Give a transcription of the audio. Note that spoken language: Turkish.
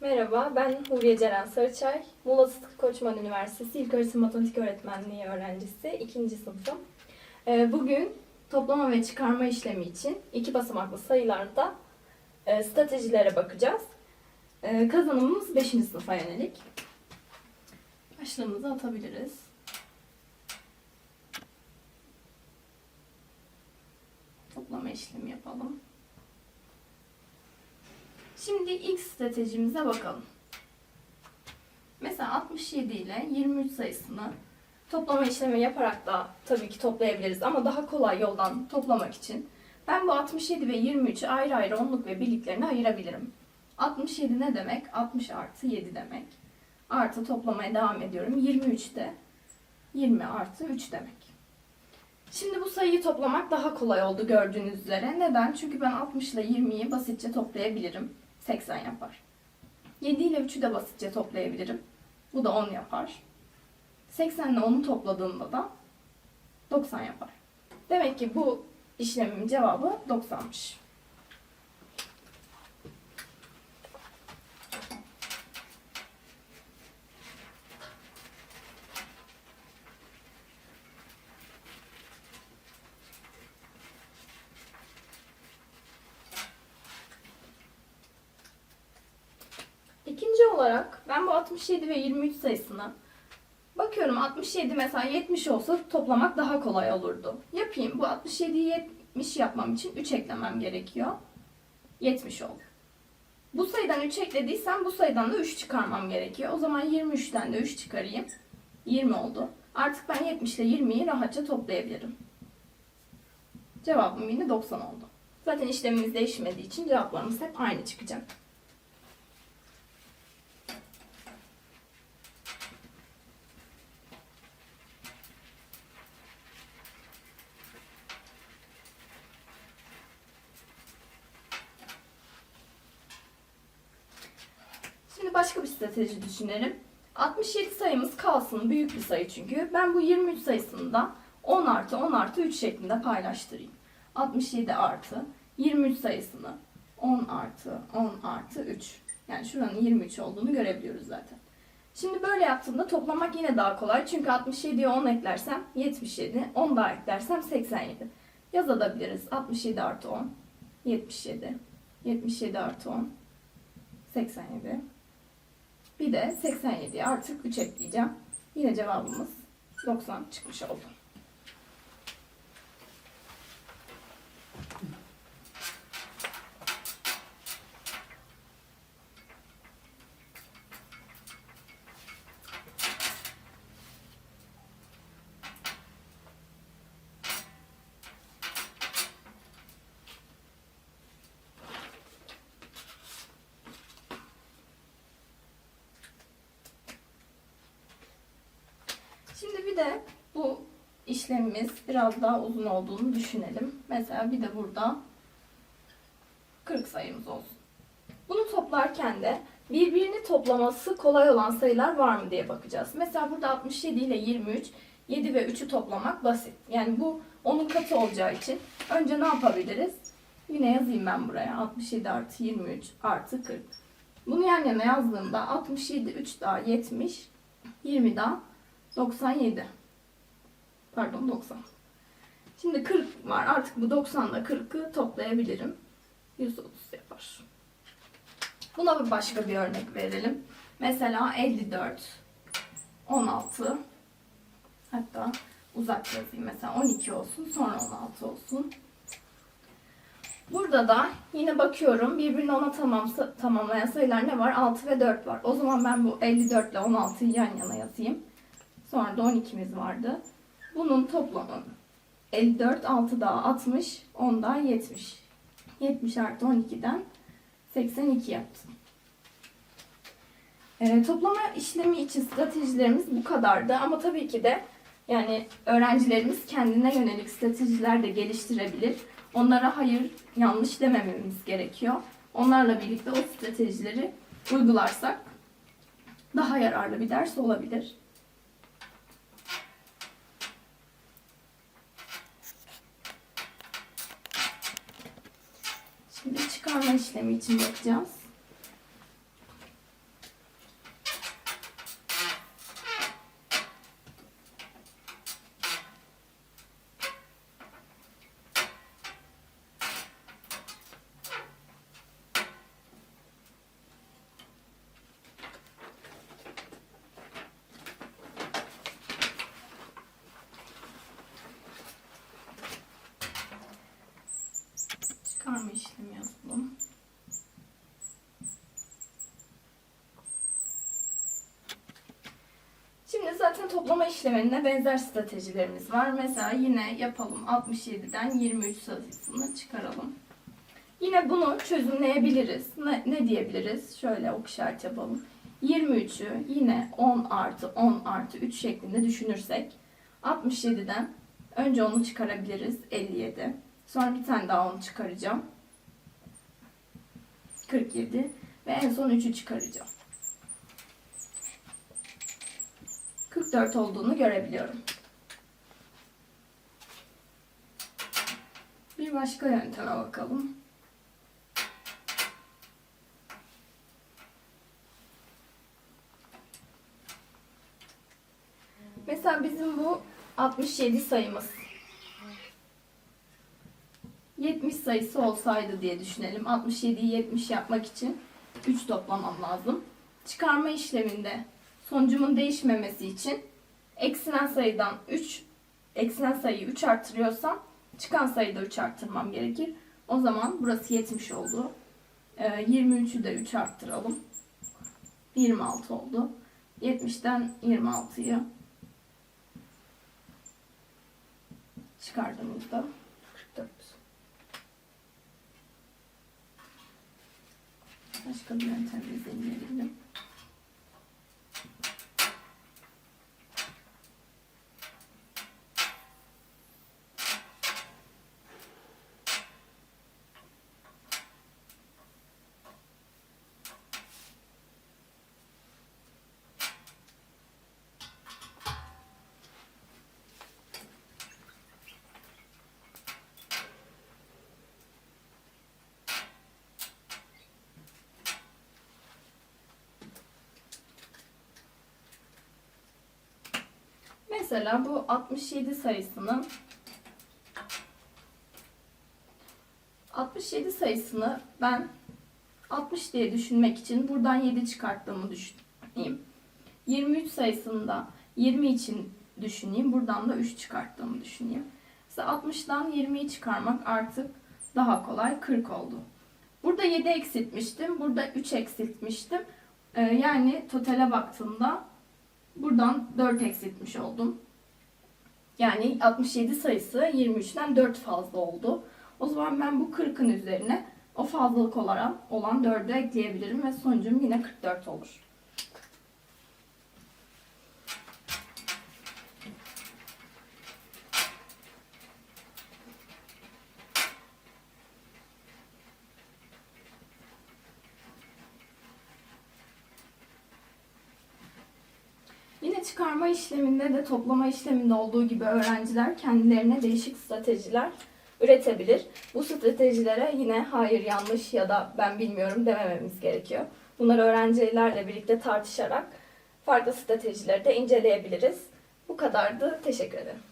Merhaba, ben Huriye Ceren Sarıçay. Muğla Sıtkı Koçman Üniversitesi İlköğretim Matematik Öğretmenliği öğrencisi, ikinci sınıfım. Ee, Bugün toplama ve çıkarma işlemi için iki basamaklı sayılarda e, stratejilere bakacağız. Ee, Kazanımımız 5. sınıfa yönelik. Başlığımızı atabiliriz. Toplama işlemi yapalım. Şimdi ilk stratejimize bakalım. Mesela 67 ile 23 sayısını toplama işlemi yaparak da tabii ki toplayabiliriz ama daha kolay yoldan toplamak için ben bu 67 ve 23'ü ayrı ayrı onluk ve birliklerine ayırabilirim. 67 ne demek? 60 artı 7 demek. Artı toplamaya devam ediyorum. 23 de 20 artı 3 demek. Şimdi bu sayıyı toplamak daha kolay oldu gördüğünüz üzere. Neden? Çünkü ben 60 ile 20'yi basitçe toplayabilirim. 80 yapar. 7 ile 3'ü de basitçe toplayabilirim. Bu da 10 yapar. 80 ile 10'u topladığımda da 90 yapar. Demek ki bu işlemimin cevabı 90'mış. İkinci olarak ben bu 67 ve 23 sayısını bakıyorum 67 mesela 70 olsa toplamak daha kolay olurdu. Yapayım bu 67'yi 70 yapmam için 3 eklemem gerekiyor. 70 oldu. Bu sayıdan 3 eklediysem bu sayıdan da 3 çıkarmam gerekiyor. O zaman 23'ten de 3 çıkarayım. 20 oldu. Artık ben 70 ile 20'yi rahatça toplayabilirim. Cevabım yine 90 oldu. Zaten işlemimiz değişmediği için cevaplarımız hep aynı çıkacak. Başka bir strateji düşünelim. 67 sayımız kalsın. Büyük bir sayı çünkü. Ben bu 23 sayısını da 10 artı 10 artı 3 şeklinde paylaştırayım. 67 artı 23 sayısını 10 artı 10 artı 3. Yani şuranın 23 olduğunu görebiliyoruz zaten. Şimdi böyle yaptığımda toplamak yine daha kolay. Çünkü 67'ye 10 eklersem 77, 10 daha eklersem 87. Yazabiliriz. 67 artı 10, 77. 77 artı 10, 87. Bir de 87'ye artık 3 ekleyeceğim. Yine cevabımız 90 çıkmış oldu. Şimdi bir de bu işlemimiz biraz daha uzun olduğunu düşünelim. Mesela bir de burada 40 sayımız olsun. Bunu toplarken de birbirini toplaması kolay olan sayılar var mı diye bakacağız. Mesela burada 67 ile 23, 7 ve 3'ü toplamak basit. Yani bu onun katı olacağı için önce ne yapabiliriz? Yine yazayım ben buraya. 67 artı 23 artı 40. Bunu yan yana yazdığımda 67, 3 daha 70, 20 daha 97. Pardon 90. Şimdi 40 var. Artık bu 90 ile 40'ı toplayabilirim. 130 yapar. Buna bir başka bir örnek verelim. Mesela 54, 16, hatta uzak yazayım. Mesela 12 olsun, sonra 16 olsun. Burada da yine bakıyorum birbirini ona tamam, tamamlayan sayılar ne var? 6 ve 4 var. O zaman ben bu 54 ile 16'yı yan yana yazayım. Sonra da 12'miz vardı. Bunun toplamı 54, 6 daha 60, 10 daha 70. 70 artı 12'den 82 yaptım. Ee, toplama işlemi için stratejilerimiz bu kadardı ama tabii ki de yani öğrencilerimiz kendine yönelik stratejiler de geliştirebilir. Onlara hayır, yanlış demememiz gerekiyor. Onlarla birlikte o stratejileri uygularsak daha yararlı bir ders olabilir. Çıkarma işlemi için bakacağız. Toplama işlemine benzer stratejilerimiz var. Mesela yine yapalım 67'den 23 sayısını çıkaralım. Yine bunu çözümleyebiliriz. Ne, ne diyebiliriz? Şöyle ok işareti yapalım. 23'ü yine 10 artı 10 artı 3 şeklinde düşünürsek 67'den önce onu çıkarabiliriz 57. Sonra bir tane daha onu çıkaracağım. 47 ve en son 3'ü çıkaracağım. 44 olduğunu görebiliyorum. Bir başka yönteme bakalım. Mesela bizim bu 67 sayımız. 70 sayısı olsaydı diye düşünelim. 67'yi 70 yapmak için 3 toplamam lazım. Çıkarma işleminde sonucumun değişmemesi için eksilen sayıdan 3 eksilen sayıyı 3 artırıyorsam çıkan sayıyı da 3 arttırmam gerekir. O zaman burası 70 oldu. Ee, 23'ü de 3 arttıralım. 26 oldu. 70'ten 26'yı çıkardığımızda 44. Başka bir yöntemle deneyelim. Mesela bu 67 sayısının 67 sayısını ben 60 diye düşünmek için buradan 7 çıkarttığımı düşüneyim. 23 sayısını da 20 için düşüneyim. Buradan da 3 çıkarttığımı düşüneyim. Mesela 60'dan 20'yi çıkarmak artık daha kolay. 40 oldu. Burada 7 eksiltmiştim. Burada 3 eksiltmiştim. Ee, yani totale baktığımda Buradan 4 eksiltmiş oldum. Yani 67 sayısı 23'ten 4 fazla oldu. O zaman ben bu 40'ın üzerine o fazlalık olarak olan 4'ü ekleyebilirim ve sonucum yine 44 olur. Yine çıkarma işleminde de toplama işleminde olduğu gibi öğrenciler kendilerine değişik stratejiler üretebilir. Bu stratejilere yine hayır yanlış ya da ben bilmiyorum demememiz gerekiyor. Bunları öğrencilerle birlikte tartışarak farklı stratejileri de inceleyebiliriz. Bu kadardı. Teşekkür ederim.